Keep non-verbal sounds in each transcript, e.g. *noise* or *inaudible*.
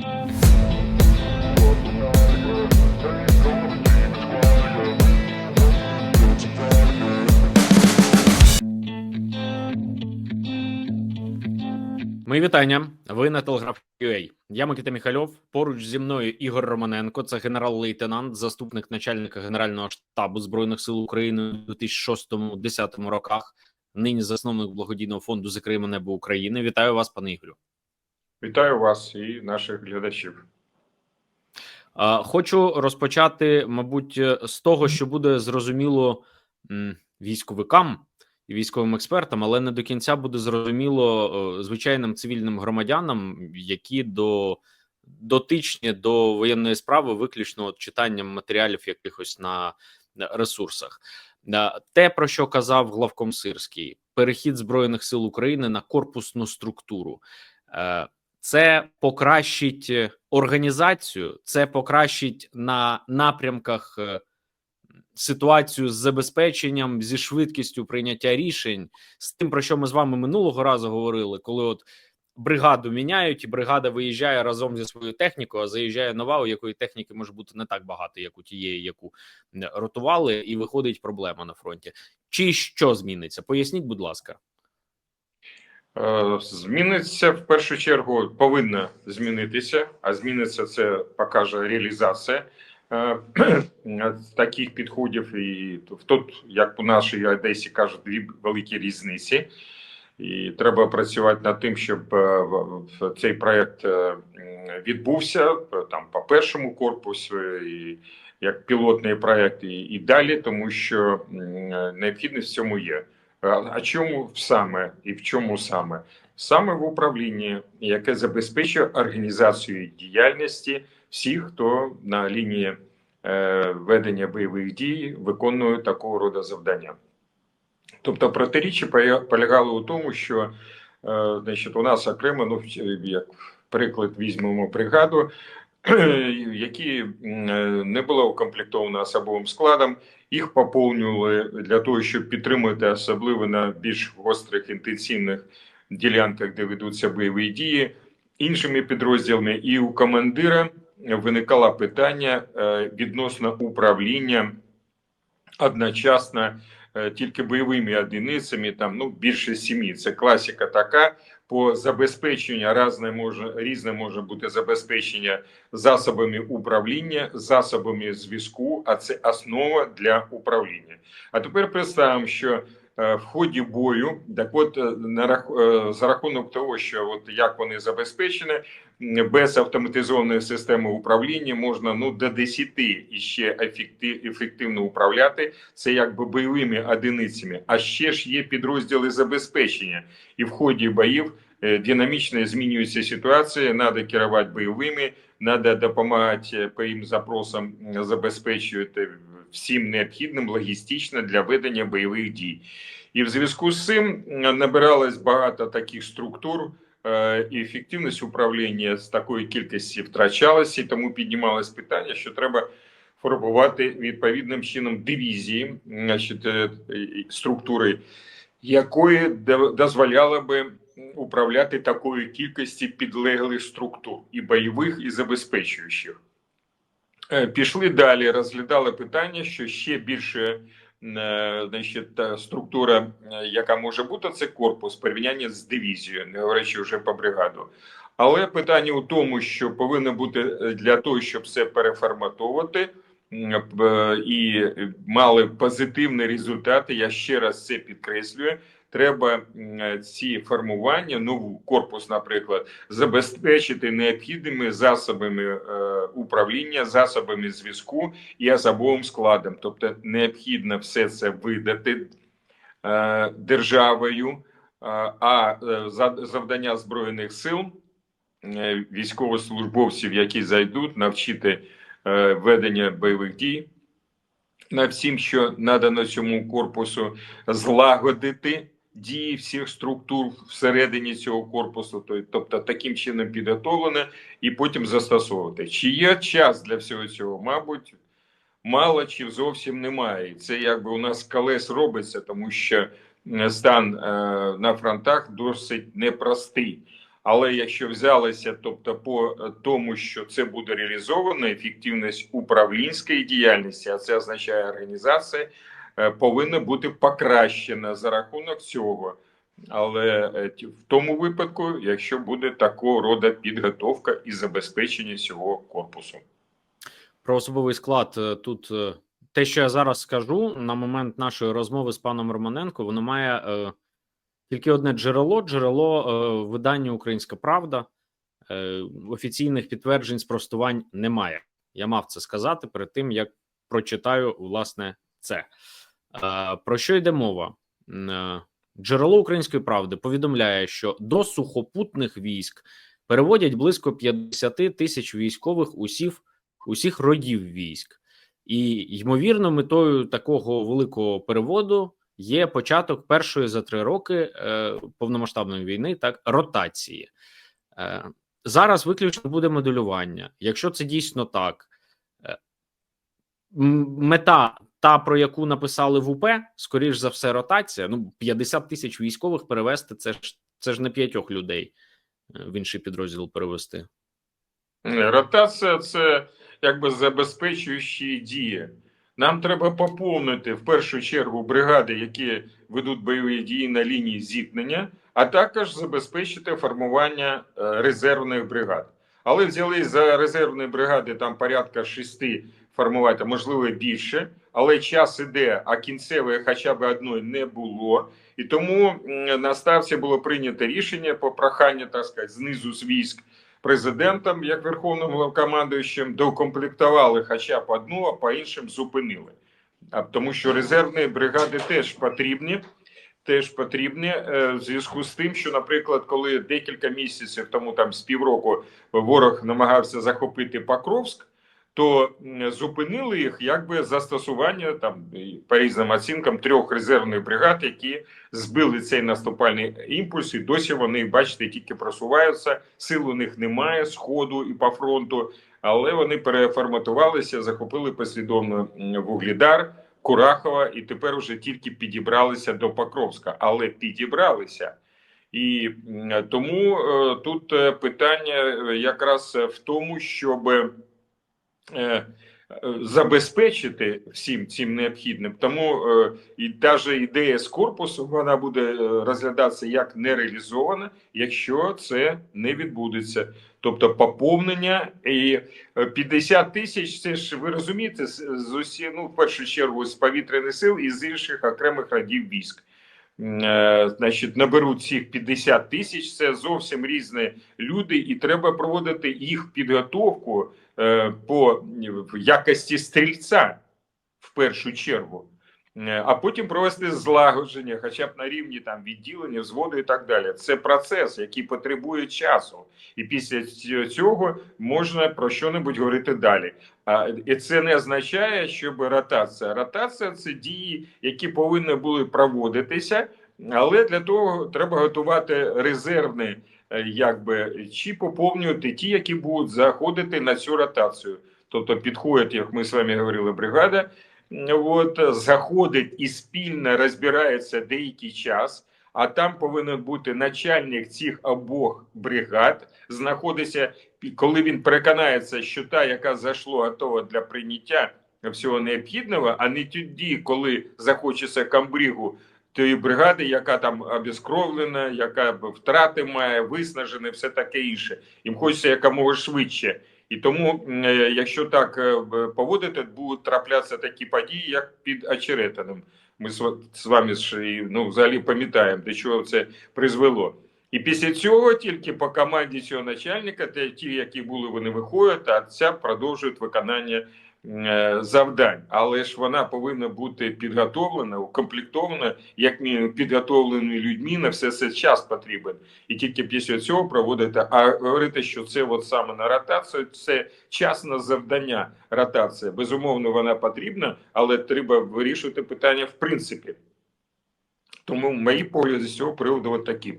Мої вітання. Ви на телеграф. Я Микита Міхальов. Поруч зі мною Ігор Романенко. Це генерал-лейтенант, заступник начальника генерального штабу збройних сил України у 2006-2010 роках. Нині засновник благодійного фонду «Закриємо небо України. Вітаю вас, пане Ігорю. Вітаю вас і наших глядачів. Хочу розпочати, мабуть, з того, що буде зрозуміло військовикам і військовим експертам, але не до кінця буде зрозуміло е, звичайним цивільним громадянам, які до дотичні до воєнної справи, виключно от читанням матеріалів якихось на на ресурсах. Е, Те, про що казав главком Сирський, перехід збройних сил України на корпусну структуру. Е, Це покращить організацію, це покращить на напрямках е, ситуацію з забезпеченням, зі швидкістю прийняття рішень, з тим, про що ми з вами минулого разу говорили, коли от бригаду міняють, і бригада виїжджає разом зі своєю технікою, а заїжджає нова, у якої техніки може бути не так багато, як у тієї, яку е, ротували, і виходить проблема на фронті. Чи що зміниться? Поясніть, будь ласка. Е, Зміниться в першу чергу, повинна змінитися, а зміниться це покаже реалізація е, *clears throat* таких підходів. І тут, як у нашій Одесі кажуть, дві великі різниці. І треба працювати над тим, щоб е, цей проект відбувся там по першому корпусу, і як пілотний проект, і, і далі, тому що необхідність в цьому є. А чому саме і в чому саме? Саме в управлінні, яке забезпечує організацію діяльності всіх, хто на лінії е, ведення бойових дій виконує такого роду завдання. Тобто протиріччя полягало у тому, що е, значить, у нас окремо, ну як приклад візьмемо бригаду, *clears throat* які е, не було укомплектовано особовим складом, їх поповнювали для того, щоб підтримати, особливо на більш гострих інтенсивних ділянках, де ведуться бойові дії, іншими підрозділами. І у командира виникало питання е, відносно управління одночасно тільки бойовими одиницями, там ну більше сім'ї. Це класика така. По забезпеченню різне може різне може бути забезпечення засобами управління, засобами зв'язку, а це основа для управління. А тепер представимо, що е, в ході бою, так от е, на е, за рахунок того, що от як вони забезпечені, без автоматизованої системи управління можна ну до 10 іще ефективно управляти. Це якби бойовими одиницями. А ще ж є підрозділи забезпечення, і в ході боїв е, динамічно змінюється ситуація. Треба керувати бойовими, треба допомагати е, по їм запросам забезпечувати всім необхідним логістично для ведення бойових дій. І в зв'язку з цим набиралось багато таких структур, е, і ефективність управління з такої кількості втрачалася, і тому піднімалось питання, що треба формувати відповідним чином дивізії, значить, е, структури, якої до- дозволяла би управляти такою кількості підлеглих структур і бойових, і забезпечуючих. Е, Пішли далі, розглядали питання, що ще більше е, значить, структура, е, яка може бути, це корпус в порівнянні з дивізією, не говорячи вже по бригаду. Але питання у тому, що повинно бути для того, щоб все переформатовувати і мали позитивні результати. Я ще раз це підкреслюю. Треба ці формування, нову корпус, наприклад, забезпечити необхідними засобами е, управління, засобами зв'язку і особовим складом. Тобто необхідно все це видати е, державою, е, а за- завдання збройних сил військовослужбовців, які зайдуть, навчити ведення бойових дій. На всім, що надано цьому корпусу, злагодити дії всіх структур всередині цього корпусу, тобто таким чином підготовлено, і потім застосовувати. Чи є час для всього цього? Мабуть, мало чи зовсім немає. Це якби у нас колес робиться, тому що стан е, на фронтах досить непростий. Але якщо взялися, тобто по е, тому, що це буде реалізовано, ефективність управлінської діяльності, а це означає організація, повинна бути покращена за рахунок цього. Але е, в тому випадку, якщо буде такого роду підготовка і забезпечення цього корпусу. Про особовий склад е, тут е, те, що я зараз скажу на момент нашої розмови з паном Романенко, воно має е, тільки одне джерело: джерело е, видання Українська Правда. Е, офіційних підтверджень спростувань немає. Я мав це сказати перед тим, як прочитаю власне це. Е, про що йде мова? Е, Джерело Української правди повідомляє, що до сухопутних військ переводять близько 50 тисяч військових усіх усіх родів військ, і ймовірно, метою такого великого переводу є початок першої за три роки е, повномасштабної війни, так ротації. Зараз виключно буде моделювання. Якщо це дійсно так, мета, та про яку написали в УП, скоріш за все, ротація. Ну, 50 тисяч військових перевести це ж це ж не п'ятьох людей е, в інший підрозділ перевести. Ротація це якби забезпечуючі дії. Нам треба поповнити в першу чергу бригади, які ведуть бойові дії на лінії зіткнення, а також забезпечити формування е, резервних бригад. Але взяли за резервні бригади там порядка шести формувати, можливо, більше. Але час іде, а кінцевої хоча б одної не було. І тому на ставці було прийнято рішення по проханню, так сказати, знизу з військ президентом, як верховним головнокомандуючим, доукомплектували хоча б одну, а по іншим зупинили. А тому, що резервні бригади теж потрібні. Теж потрібні е, в зв'язку з тим, що, наприклад, коли декілька місяців тому, там з півроку, ворог намагався захопити Покровськ, то зупинили їх якби застосування там по різним оцінкам трьох резервних бригад, які збили цей наступальний імпульс, і досі вони, бачите, тільки просуваються. Сил у них немає сходу і по фронту, але вони переформатувалися, захопили послідовно м, Вугледар, Курахова, і тепер уже тільки підібралися до Покровська, але підібралися. І тому е, тут е, питання е, якраз в тому, щоб забезпечити всім цим необхідним. Тому е, і навіть ідея з корпусу вона буде е, розглядатися як нереалізована, якщо це не відбудеться. Тобто поповнення і е, 50 тисяч. Це ж ви розумієте, з, усі, ну в першу чергу з повітряних сил і з інших окремих родів військ. Е, Значить, наберуть цих 50 тисяч. Це зовсім різні люди, і треба проводити їх підготовку е, по в якості стрільця в першу чергу. Е, А потім провести злагодження, хоча б на рівні там відділення, взводу і так далі. Це процес, який потребує часу, і після цього можна про що-небудь говорити далі. І це не означає, щоб ротація. Ротація це дії, які повинні були проводитися, але для того треба готувати резервні, е, якби чи поповнювати ті, які будуть заходити на цю ротацію. Тобто підходять, як ми з вами говорили, бригада. От заходить і спільно розбирається деякий час, а там повинен бути начальник цих обох бригад. Знаходиться, коли він переконається, що та, яка зайшла, готова для прийняття всього необхідного, а не тоді, коли захочеться камбрігу тієї бригади, яка там обескровлена, яка втрати має, виснажена, все таке інше. Їм хочеться якомога швидше. І тому, е, якщо так е, поводити, будуть траплятися такі події, як під очеретиним. Ми з вами ну, взагалі пам'ятаємо, до чого це призвело. І після цього тільки по команді цього начальника, ті, які були, вони виходять, а ця продовжують виконання завдань. Але ж вона повинна бути підготовлена, укомплектована, як мінімум людьми, на все це час потрібен. І тільки після цього проводити. А говорити, що це от саме на ротацію, це часне завдання. Ротація. Безумовно, вона потрібна, але треба вирішувати питання в принципі. Тому мої погляди з цього приводу от такі.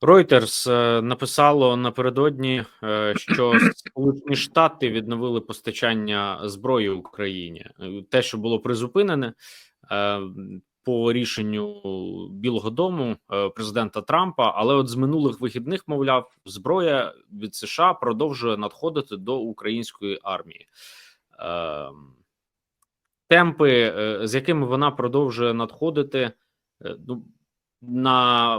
Reuters е, написало напередодні, е, що Сполучені Штати відновили постачання зброї Україні. Е, Те, що було призупинене, по рішенню Білого Дому президента Трампа. Але от з минулих вихідних, мовляв, зброя від США продовжує надходити до української армії. Е, темпи, з якими вона продовжує надходити, ну на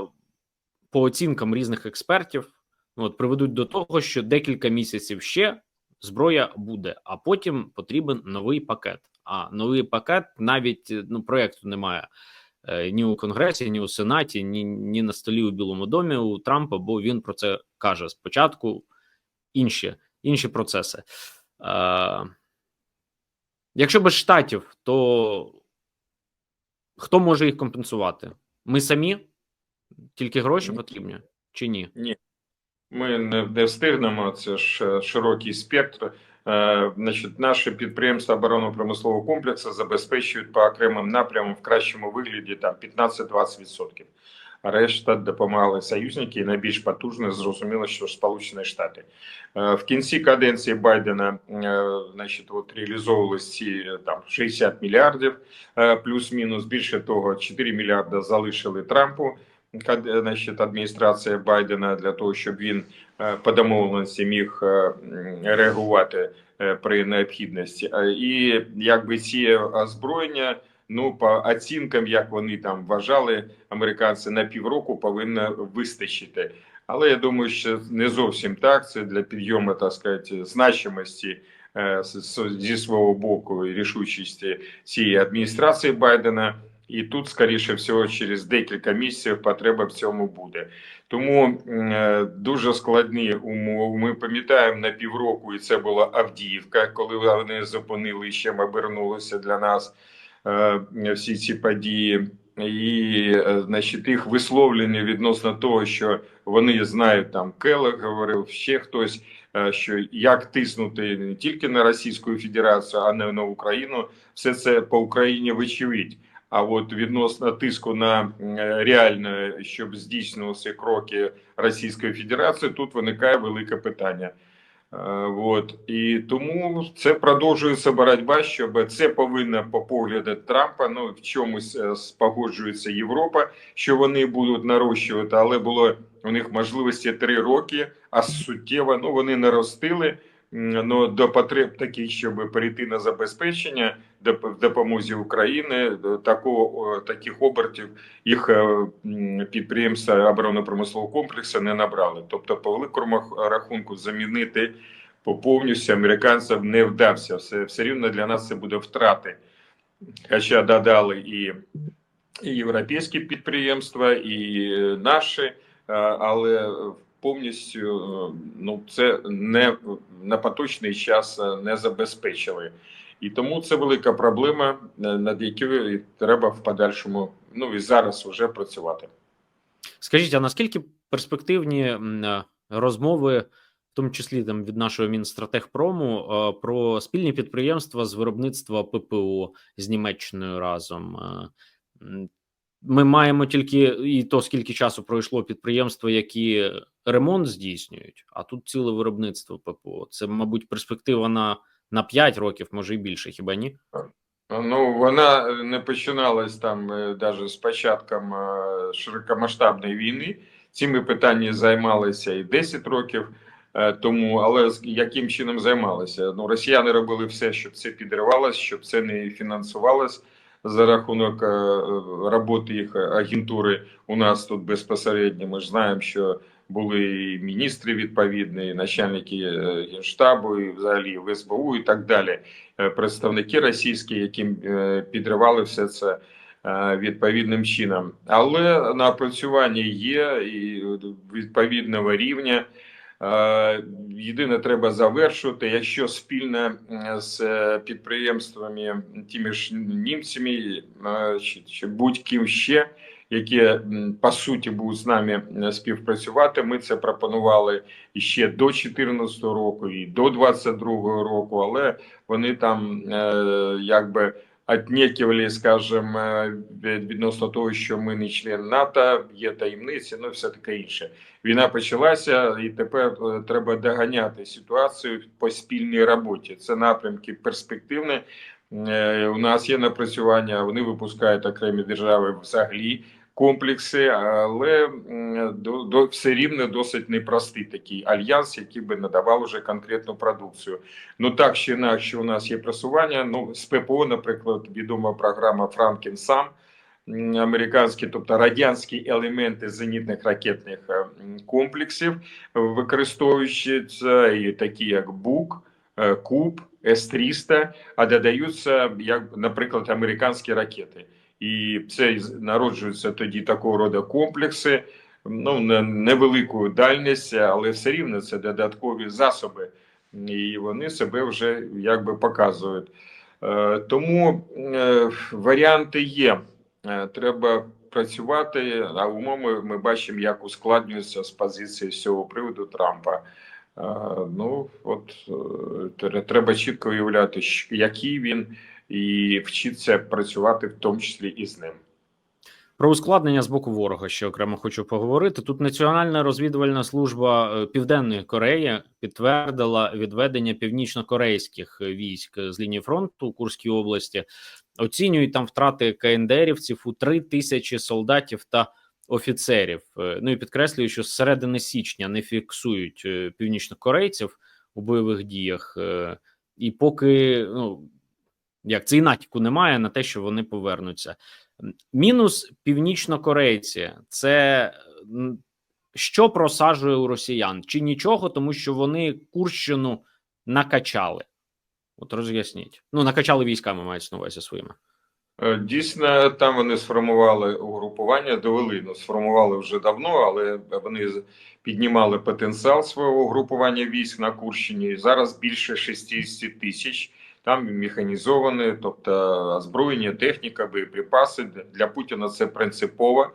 по оцінкам різних експертів, ну, от приведуть до того, що декілька місяців ще зброя буде, а потім потрібен новий пакет. А новий пакет навіть ну проекту немає е, ні у Конгресі, ні у Сенаті, ні, ні на столі у Білому домі у Трампа, бо він про це каже спочатку. Інші інші процеси. Е, якщо без штатів, то хто може їх компенсувати? Ми самі? Тільки гроші Ні. потрібні чи ні? Ні. Ми не, не встигнемо, це ж е, широкий спектр. Е, значить, наші підприємства оборонно-промислового комплексу забезпечують по окремим напрямам в кращому вигляді там 15-20%. А решта допомагали союзники, і найбільш потужно зрозуміло, що Сполучені Штати. Е, В кінці каденції Байдена е, значить, от реалізовувалися ці там 60 мільярдів, плюс-мінус. Більше того, 4 мільярди залишили Трампу значить, адміністрація Байдена для того, щоб він е, по домовленості міг е, реагувати е, при необхідності. Е, І якби ці озброєння, ну по оцінкам, як вони там вважали, американці на півроку повинно вистачити. Але я думаю, що не зовсім так. Це для підйому, так сказати, значимості е, зі свого боку і рішучості цієї адміністрації Байдена. І тут, скоріше всього, через декілька місяців потреба в цьому буде. Тому е, дуже складні умови. Ми пам'ятаємо на півроку, і це була Авдіївка, коли вони зупинили і ще обернулися для нас е, всі ці події. І, е, значить, їх висловлення відносно того, що вони знають там Келег говорив, ще хтось, е, що як тиснути не тільки на Російську Федерацію, а не на Україну. Все це по Україні вочевидь. А от відносно тиску на м, реально, щоб здійснювалися кроки Російської Федерації, тут виникає велике питання. Е, От і тому це продовжується боротьба, щоб це повинно по погляду Трампа. Ну в чомусь е, спогоджується Європа, що вони будуть нарощувати, але було у них можливості три роки, а суттєво ну вони наростили. Ну, до потреб таких, щоб перейти на забезпечення в допомозі України, такого таких обертів їх е, підприємства оборонно-промислового комплексу не набрали. Тобто, по великому рахунку, замінити по повністю американцям не вдався. Все, все рівно для нас це буде втрати. Хоча додали і, і європейські підприємства, і наші, е, але повністю е, ну, це не на поточний час не забезпечили. І тому це велика проблема, е, над якою треба в подальшому, ну і зараз вже працювати. Скажіть, а наскільки перспективні е, розмови, в тому числі там від нашого Мінстратегпрому, е, про спільні підприємства з виробництва ППО з Німеччиною разом? Ми маємо тільки і то, скільки часу пройшло підприємства, які ремонт здійснюють, а тут ціле виробництво ППО. Це, мабуть, перспектива на, на 5 років, може і більше, хіба ні? Ну, вона не починалась там навіть з початком е, широкомасштабної війни. Цими питаннями займалися і 10 років е, тому, але яким чином займалися? Ну, росіяни робили все, щоб це підривалось, щоб це не фінансувалось за рахунок е, роботи їх агентури у нас тут безпосередньо. Ми ж знаємо, що були і міністри відповідні, і начальники е, генштабу, і взагалі в СБУ, і так далі. Е, Представники російські, які е, підривали все це відповідним чином. Але на опрацюванні є і відповідного рівня. Єдине, треба завершувати, якщо спільно е, з підприємствами, тими ж німцями чи будь-ким ще, які по суті будуть з нами е, співпрацювати. Ми це пропонували ще до 2014 року, і до 2022 року, але вони там е, якби отнекивали, скажем, е, відносно того, що ми не член НАТО, є таємниці, ну все таке інше. Війна почалася, і тепер треба доганяти ситуацію по спільній роботі. Це напрямки перспективні. У нас є напрацювання, вони випускають окремі держави взагалі комплекси, але до, до все рівно досить непростий такий альянс, який би надавав уже конкретну продукцію. Ну так чи інакше, у нас є просування. Ну з ППО, наприклад, відома програма Франкен сам американські, тобто радянські елементи зенітних ракетних е, комплексів, використовуючи це і такі як БУК, е, КУБ, С-300, а додаються, як, наприклад, американські ракети. І це народжуються тоді такого роду комплекси, ну, на невелику дальність, але все рівно це додаткові засоби, і вони себе вже якби показують. Е, Тому е, варіанти є. Е, Треба працювати, а умови ми бачимо, як ускладнюється з позиції з цього приводу Трампа. Ну от треба чітко уявляти, який він, і вчитися працювати в тому числі і з ним. Про ускладнення з боку ворога ще окремо хочу поговорити. Тут Національна розвідувальна служба е, Південної Кореї підтвердила відведення північно-корейських військ з лінії фронту у Курській області. Оцінюють там втрати КНДРівців у 3 тисячі солдатів та офіцерів. Е, Ну і підкреслюю, що з середини січня не фіксують е, північнокорейців у бойових діях, і поки ну як це і натяку немає на те, що вони повернуться. Мінус північнокорейці це що просаджує у росіян, чи нічого, тому що вони Курщину накачали. От роз'ясніть. Ну, накачали військами, мається на увазі своїми. Е, Дійсно, там вони сформували угрупування, довели, ну, сформували вже давно, але вони піднімали потенціал свого угрупування військ на Курщині. Зараз більше 60 тисяч. Там механізоване, тобто озброєння, техніка, боєприпаси. Для Путіна це принципова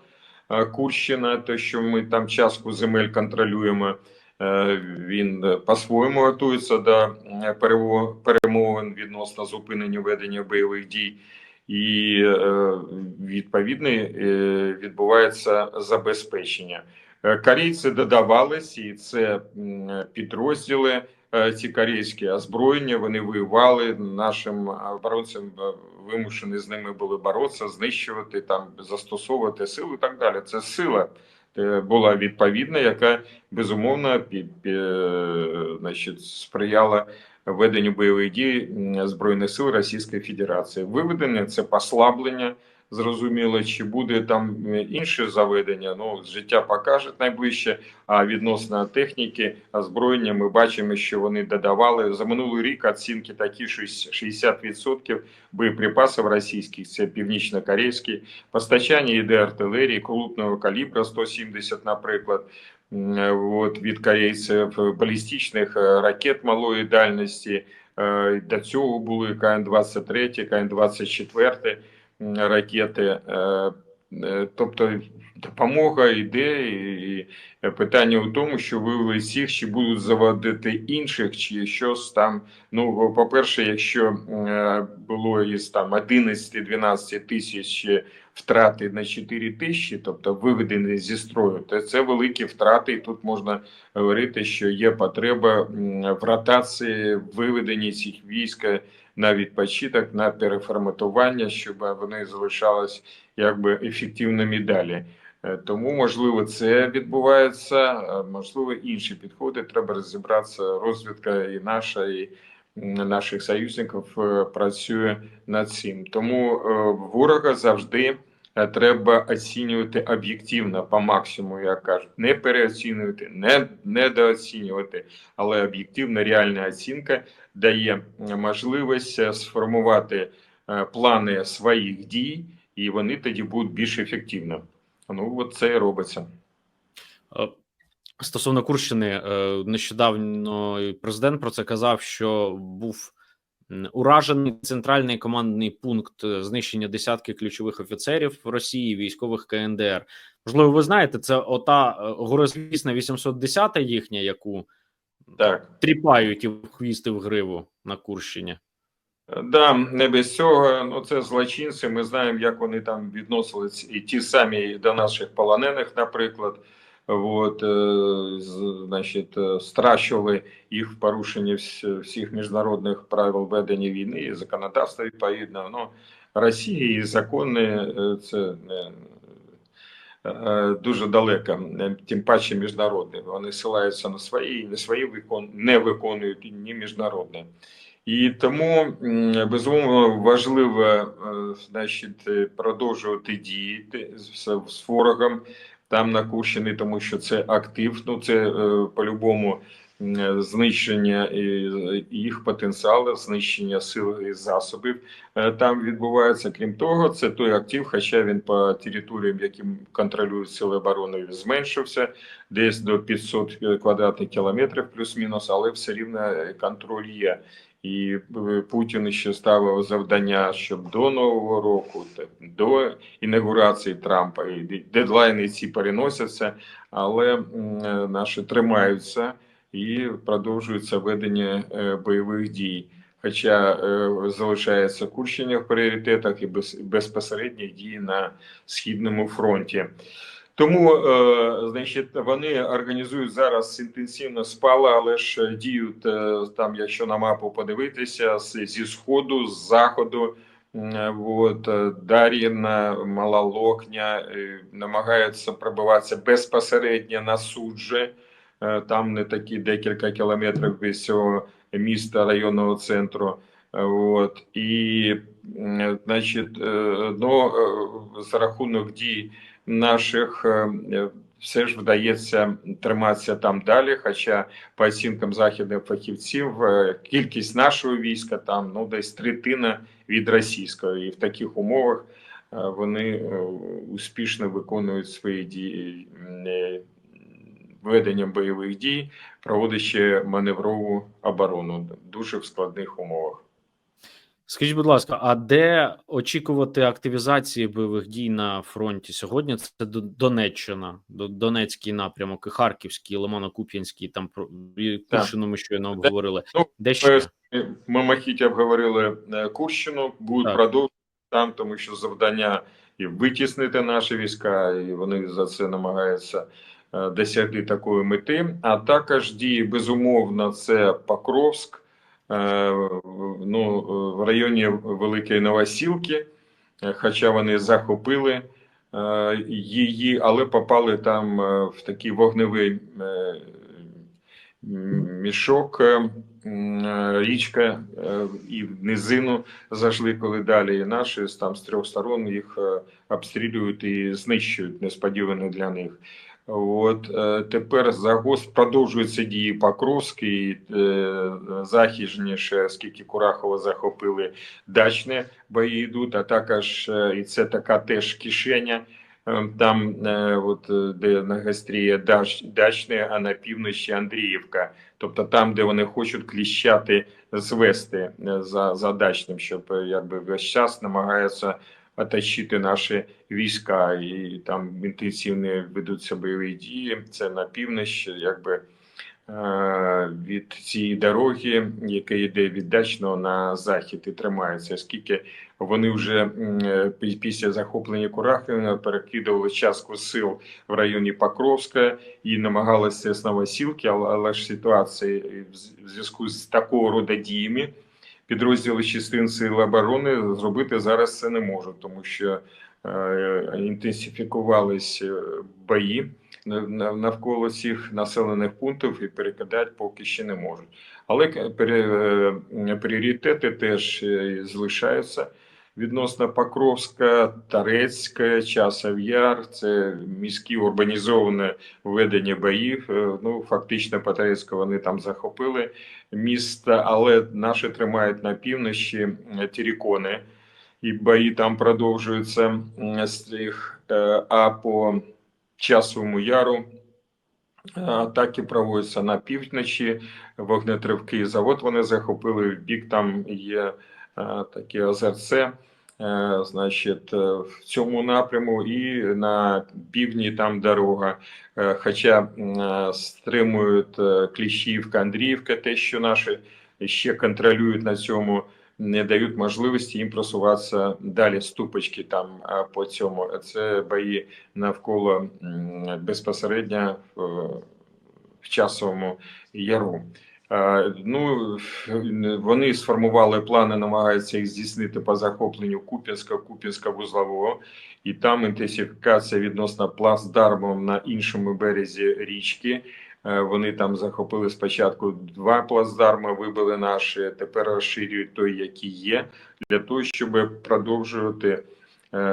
е, Курщина, те, що ми там частку земель контролюємо. Е, Він е, по-своєму готується до перемовин відносно зупинення ведення бойових дій і відповідно відбувається забезпечення. Корейці додавались, і це підрозділи. Е, Ці корейські озброєння вони воювали нашим оборонцям е, вимушені з ними були боротися, знищувати там, застосовувати силу і так далі. Це сила е, була відповідна, яка безумовно пі, пі, е, значить, сприяла веденню бойових дій збройних сил Російської Федерації. Виведення це послаблення. Зрозуміло, чи буде там е, інше заведення. Ну життя покаже найближче. А відносно техніки, озброєння, ми бачимо, що вони додавали за минулий рік. Оцінки такі, що 60% боєприпасів російських це північно-корейські постачання іде артилерії крупного калібра 170, наприклад. От від корейців балістичних е, ракет малої дальності. Е, До цього були КН-23, КН-24 м, ракети. Е, е, Тобто допомога йде, і питання в тому, що вивели всіх, чи будуть заводити інших, чи щось там. Ну, по-перше, якщо е, було із там 11-12 тисяч втрати на 4 тисячі, тобто виведені зі строю, то це великі втрати, і тут можна говорити, що є потреба в ротації виведенні цих військ на відпочинок, на переформатування, щоб вони залишались якби ефективними далі. Е, Тому можливо це відбувається, можливо інші підходи. Треба розібратися. Розвідка і наша, і наших союзників е, працює над цим. Тому е, ворога завжди е, треба оцінювати об'єктивно по максимуму, як кажуть, не переоцінювати, не недооцінювати, але об'єктивна реальна оцінка дає можливість сформувати плани своїх дій, і вони тоді будуть більш ефективними. Ну, от це і робиться. Стосовно Курщини, е, нещодавно президент про це казав, що був уражений центральний командний пункт е, знищення десятки ключових офіцерів Росії, військових КНДР. Можливо, ви знаєте, це ота е, горозлісна 810 їхня, яку Так. тріпають і в хвіст в гриву на Курщині. Да, не без цього. Ну це злочинці. Ми знаємо, як вони там відносились, і ті самі до наших полонених, наприклад. От, е, значить, е, стращували їх в порушенні всіх міжнародних правил ведення війни і законодавства відповідно. Ну, Росія і закони е, це дуже далеко, тим паче міжнародне. Вони силаються на свої, не свої викон, не виконують ні міжнародне. І тому безумовно важливо значить, продовжувати діяти з ворогом там на Курщині, тому що це актив. Ну це е, по-любому м, знищення е, їх потенціалу, знищення сил і засобів е, там відбувається. Крім того, це той актив, хоча він по територіям, яким контролюють сили оборони, зменшився десь до 500 квадратних кілометрів, плюс-мінус, але все рівно е, контроль є. І е, Путін ще ставив завдання, щоб до нового року, до інаугурації Трампа і дедлайни ці переносяться, але е, наші тримаються і продовжується ведення е, бойових дій. Хоча залишається Курщина в пріоритетах і без, безпосередніх дій на східному фронті. Тому, е, значить, вони організують зараз інтенсивно спала, але ж діють е, там, якщо на мапу подивитися, зі сходу, з заходу. От е, Дар'їна, Мала Локня е, намагаються пробиватися безпосередньо на суджі. Е, Там не такі декілька кілометрів від цього міста районного центру. Е, От і значить, е, ну, е, за рахунок дій наших е, е, все ж вдається триматися там далі. Хоча, по оцінкам західних фахівців, е, кількість нашого війська там ну десь третина від російського, і в таких умовах вони успішно виконують свої дії веденням бойових дій, проводячи маневрову оборону дуже в складних умовах. Скажіть, будь ласка, а де очікувати активізації бойових дій на фронті сьогодні? Це Донеччина, Донецький напрямок, і Харківський, Лимано-Куп'янський, там про Курщину ми щойно обговорили. Ну, Де ще? Ми Мамахіті обговорили е, Курщину, будуть продовжувати там, тому що завдання і витіснити наші війська, і вони за це намагаються е, досягти такої мети. А також дії безумовно це Покровськ, ну, е, в районі Великої Новосілки, е, хоча вони захопили е, її, але попали там в такий вогневий мішок. Річка і в низину зайшли, коли далі наші там з трьох сторон їх обстрілюють і знищують несподівано для них. От е, тепер загост продовжуються дії Покровський, е, західніше, скільки Курахова захопили дачне бої йдуть, а також е, і це така теж кишеня. Там, от де на гастріє Дач, Дачне, а на півночі Андріївка. Тобто там, де вони хочуть кліщати звести за, за дачним, щоб якби весь час намагаються оточити наші війська, і там інтенсивні ведуться бойові дії. Це на північ, якби е, від цієї дороги, яка йде від дачного на захід і тримається, оскільки вони вже е, після захоплення Курахина перекидували частку сил в районі Покровська і намагалися з Новосілки, але, ж ситуація в в зв'язку з такого роду діями підрозділи частин сил оборони зробити зараз це не можуть, тому що е, інтенсифікувалися бої на- на- навколо цих населених пунктів і перекидати поки ще не можуть. Але пере- е, пріоритети теж е, залишаються. Відносно Покровська, Тарецька, Часов Яр, це міські урбанізоване ведення боїв. Е, Ну фактично по Тарецьку вони там захопили місто, але наші тримають на півночі Тірікони, і бої там продовжуються е, а по часовому яру. е, Атаки проводяться на півночі, вогнетривки завод вони захопили. В бік там є таке озерце. Значить, е, в цьому напряму і на півдні там дорога. Е, Хоча е, стримують Кліщівка, Андріївка, те, що наші ще контролюють на цьому не дають можливості їм просуватися далі ступочки там по цьому. Це бої навколо безпосередньо в часовому яру. Ну, вони сформували плани, намагаються їх здійснити по захопленню Куп'янська, Куп'янська вузлового, і там інтенсифікація відносно плацдарму на іншому березі річки. Е, Вони там захопили спочатку два плацдарми, вибили наші, тепер розширюють той, який є, для того, щоб продовжувати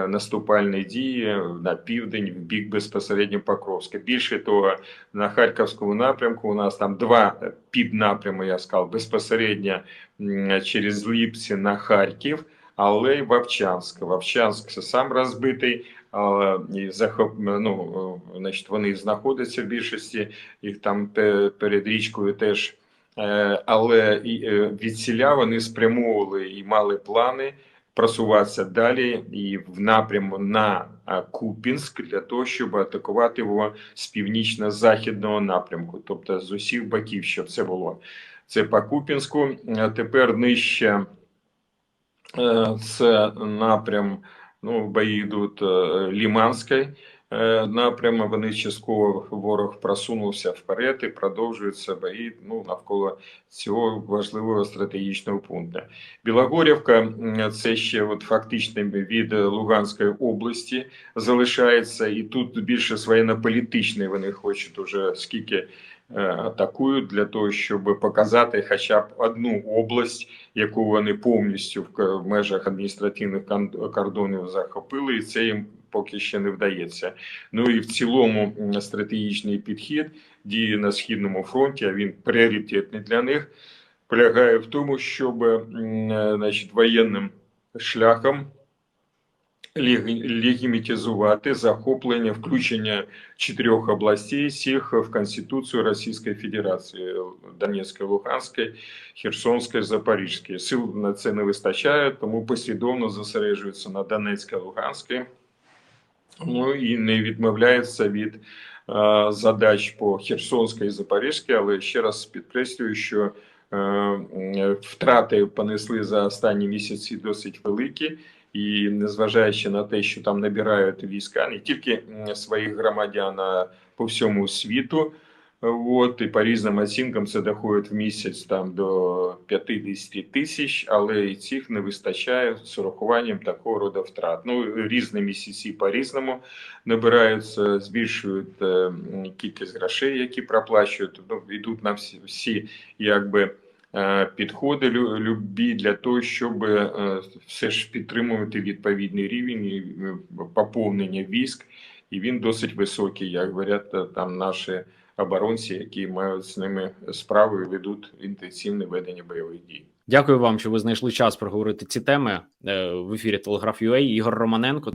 наступальні дії на південь в бік безпосередньо Покровська. Більше того, на Харківському напрямку у нас там два піднапрями, я сказав, безпосередньо через Липці на Харків, але й Вовчанськ. Вовчанськ сам розбитий. І захоп, ну, значить, вони знаходяться в більшості, їх там перед річкою теж. Е, Але е, відсіля вони спрямовували і мали плани просуватися далі і в напряму на Купінськ для того, щоб атакувати його з північно-західного напрямку, тобто з усіх боків, щоб це було. Це по Купінську. А Тепер нижче е, це напрям. Ну, бої йдуть е, Е. Вони частково ворог просунувся вперед і продовжуються бої ну, навколо цього важливого стратегічного пункту. Білогорівка це ще от фактично від Луганської області залишається, і тут більше воєнно-політичний вони хочуть уже скільки е, атакують для того, щоб показати хоча б одну область, яку вони повністю в межах адміністративних кордонів захопили, і це їм поки ще не вдається. Ну і в цілому стратегічний підхід діє на східному фронті. А він пріоритетний для них. Полягає в тому, щоб значить, воєнним шляхом лег- легімітизувати захоплення, включення чотирьох областей всіх в Конституцію Російської Федерації Донецької, Луганської, Херсонської, Запорізької. Сил на це не вистачає, тому послідовно зосереджуються на Донецькій, Луганській. Ну і не відмовляється від е, задач по Херсонській і Запорізькій, але ще раз підкреслюю, що е, втрати понесли за останні місяці досить великі. І незважаючи на те, що там набирають війська не тільки своїх громадян а по всьому світу, от і по різним оцінкам це доходить в місяць там до 50 тисяч, але і цих не вистачає з урахуванням такого роду втрат. Ну різні місяці по різному набираються, збільшують е, кількість грошей, які проплачують. Ну йдуть на всі, всі якби е, підходи лю- любі для того, щоб е, все ж підтримувати відповідний рівень і поповнення військ, і він досить високий, як говорять е, там наші оборонці, які мають з ними справу ведуть інтенсивне ведення бойових дій. Дякую вам, що ви знайшли час проговорити ці теми Е, в ефірі Телеграф.UA. Ігор Романенко.